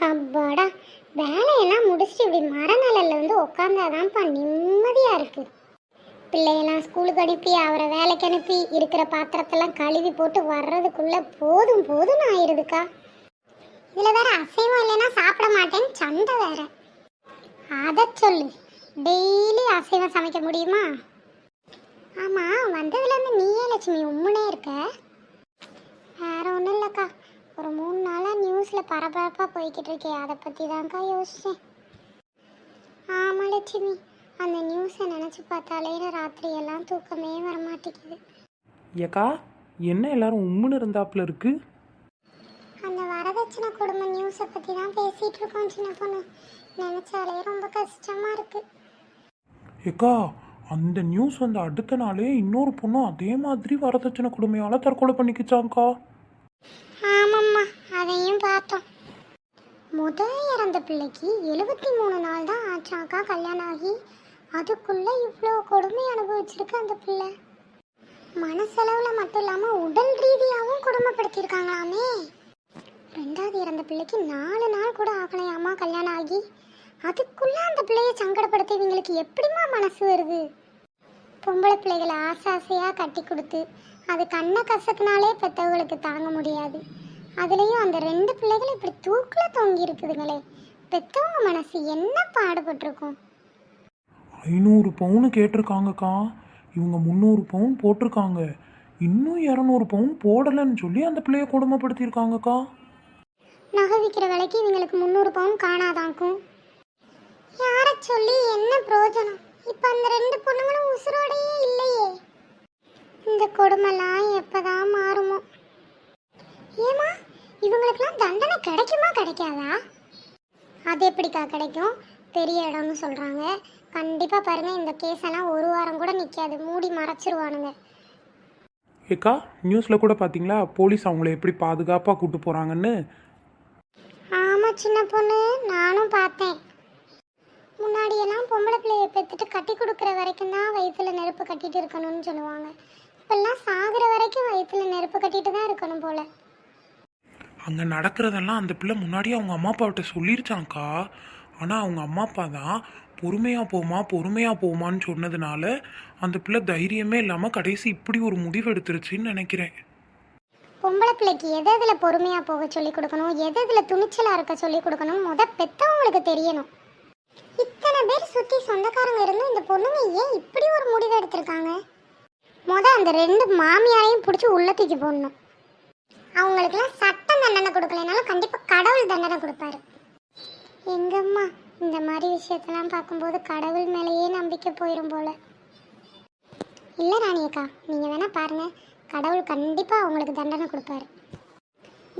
அப்பாடா வேலையெல்லாம் முடிச்சுட்டு இப்படி மரநிழல்ல வந்து உட்காந்தாதான்ப்பா நிம்மதியாக இருக்கு. பிள்ளையெல்லாம் ஸ்கூலுக்கு அனுப்பி அவரை வேலைக்கு அனுப்பி இருக்கிற பாத்திரத்தெல்லாம் கழுவி போட்டு வர்றதுக்குள்ள போதும் போதும் ஆயிடுதுக்கா இதில் வேற அசைவம் இல்லைன்னா சாப்பிட மாட்டேன்னு சண்டை வேற. அதை சொல்லு டெய்லி அசைவம் சமைக்க முடியுமா? ஆமாம் வந்ததுலேருந்து நீயே லட்சுமி உம்முனே இருக்க வேற ஒன்றும் இல்லைக்கா ஒரு மூணு நியூஸில் பரபரப்பாக போய்கிட்டு இருக்கே அதை பற்றி தான்க்கா யோசிச்சேன். ஆமாம் லட்சுமி. அந்த நியூஸை நினச்சி பார்த்தாலே ராத்திரி எல்லாம் தூக்கமே வர மாட்டேங்குது ஏக்கா என்ன எல்லாரும் உம்முன்னு இருந்தாப்புல இருக்கு? அந்த வரதட்சணை குடும்ப நியூஸை பற்றி தான் பேசிகிட்டு இருக்கோம் சின்ன பொண்ணு. நினச்சாலே ரொம்ப கஷ்டமாக இருக்குது ஏக்கா அந்த நியூஸ் வந்த அடுத்த நாளே இன்னொரு பொண்ணும் அதே மாதிரி வரதட்சணை கொடுமையால தற்கொலை பண்ணிக்கிச்சாங்க்கா ஆமாம்மா. அதையும் பார்த்தோம். முதல் இறந்த பிள்ளைக்கு எழுபத்தி மூணு நாள் தான் ஆச்சாக்கா கல்யாணம் ஆகி அதுக்குள்ளே இவ்வளோ கொடுமை அனுபவிச்சிருக்கு அந்த பிள்ளை. மனசளவில் மட்டும் இல்லாமல் உடல் ரீதியாகவும் கொடுமைப்படுத்தியிருக்காங்களாமே. ரெண்டாவது இறந்த பிள்ளைக்கு நாலு நாள் கூட ஆகலையாமா கல்யாணம் ஆகி அதுக்குள்ளே அந்த பிள்ளையை சங்கடப்படுத்த இவங்களுக்கு எப்படிம்மா மனசு வருது? பொம்பளை பிள்ளைகளை ஆசை ஆசையாக கட்டி கொடுத்து அது கண்ணை கசக்குனாலே பெற்றவங்களுக்கு தாங்க முடியாது. அதுலேயும் அந்த ரெண்டு பிள்ளைகள் இப்படி தூக்கில் தொங்கி இருக்குதுங்களே. பெற்றவங்க மனசு என்ன பாடுபட்டிருக்கும்? ஐநூறு பவுன் கேட்டிருக்காங்கக்கா. இவங்க முந்நூறு பவுன் போட்டிருக்காங்க. இன்னும் இரநூறு பவுன் போடலைன்னு சொல்லி அந்த பிள்ளைய கொடுமைப்படுத்தியிருக்காங்கக்கா. நகை விற்கிற விலைக்கு இவங்களுக்கு முந்நூறு பவுன் காணாதாக்கும் யாரை சொல்லி என்ன பிரயோஜனம்? இப்போ அந்த ரெண்டு பொண்ணுங்களும் உசுரோடையே இல்லையே. இந்த கொடுமைலாம் எப்பதான் மாறுமோ? ஏமா இவங்களுக்கெல்லாம் தண்டனை கிடைக்குமா கிடைக்காதா? அது எப்படிக்கா கிடைக்கும்? பெரிய இடம்னு சொல்கிறாங்க கண்டிப்பாக பாருங்கள் இந்த கேஸ் எல்லாம் ஒரு வாரம் கூட நிற்காது மூடி மறைச்சிருவானுங்க. ஏக்கா நியூஸில் கூட பார்த்தீங்களா போலீஸ் அவங்கள எப்படி பாதுகாப்பாக கூட்டு போகிறாங்கன்னு ஆமாம் சின்ன பொண்ணு. நானும் பார்த்தேன். முன்னாடியெல்லாம் பொம்பளை பிள்ளைய பெற்றுட்டு கட்டி கொடுக்குற வரைக்கும் தான் வயிற்றுல நெருப்பு கட்டிட்டு இருக்கணும்னு சொல்லுவாங்க. இப்பெல்லாம் சாகுற வரைக்கும் வயிற்றுல நெருப்பு கட்டிட்டு தான் இருக்கணும் போல. அங்கே நடக்கிறதெல்லாம் அந்த பிள்ளை முன்னாடியே அவங்க அம்மா அப்பாவிட்ட சொல்லிருச்சாங்க்கா ஆனால் அவங்க அம்மா அப்பா தான் பொறுமையாக போமா பொறுமையாக போமான்னு சொன்னதுனால அந்த பிள்ளை தைரியமே இல்லாமல் கடைசி இப்படி ஒரு முடிவு எடுத்துருச்சுன்னு நினைக்கிறேன். பொம்பளை பிள்ளைக்கு எது எதில் பொறுமையாக போக சொல்லி கொடுக்கணும் எது எதில் துணிச்சலாக இருக்க சொல்லிக் கொடுக்கணும் முத பெற்றவங்களுக்கு தெரியணும். இத்தனை பேர் சுற்றி சொந்தக்காரங்க இருந்தும் இந்த பொண்ணுங்க ஏன் இப்படி ஒரு முடிவு எடுத்திருக்காங்க? முத அந்த ரெண்டு மாமியாரையும் பிடிச்சி உள்ள தூக்கி போடணும். அவங்களுக்கெல்லாம் சட்ட தண்டனை கொடுக்கலனாலும் கண்டிப்பாக கடவுள் தண்டனை கொடுப்பாரு. எங்கம்மா இந்த மாதிரி விஷயத்தெல்லாம் பார்க்கும்போது கடவுள் மேலேயே நம்பிக்கை போயிடும் போல. இல்லை ராணியக்கா நீங்கள் வேணால் பாருங்கள் கடவுள் கண்டிப்பாக அவங்களுக்கு தண்டனை கொடுப்பாரு.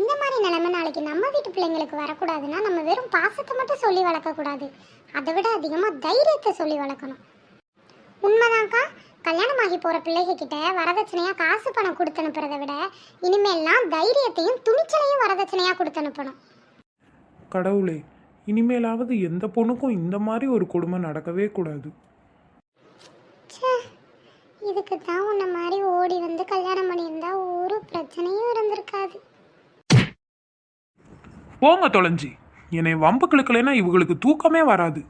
இந்த மாதிரி நிலைமை நாளைக்கு நம்ம வீட்டு பிள்ளைங்களுக்கு வரக்கூடாதுன்னா நம்ம வெறும் பாசத்தை மட்டும் சொல்லி வளர்க்கக்கூடாது. அதை விட அதிகமாக தைரியத்தை சொல்லி வளர்க்கணும். கல்யாணமாகி போகிற பிள்ளைங்க கிட்ட வரதட்சணையாக காசு பணம் கொடுத்து அனுப்புறதை விட இனிமேல்லாம் தைரியத்தையும் துணிச்சலையும் வரதட்சணையாக கொடுத்து அனுப்பணும். கடவுளே இனிமேலாவது எந்த பொண்ணுக்கும் இந்த மாதிரி ஒரு கொடுமை நடக்கவே கூடாது. ச்சே இதுக்கு தான் உன்னை மாதிரி ஓடி வந்து கல்யாணம் பண்ணியிருந்தா ஒரு பிரச்சனையும் இருந்திருக்காது. போங்க தொலைஞ்சி. என்னை வம்பு கிழக்கலைன்னா இவங்களுக்கு தூக்கமே வராது.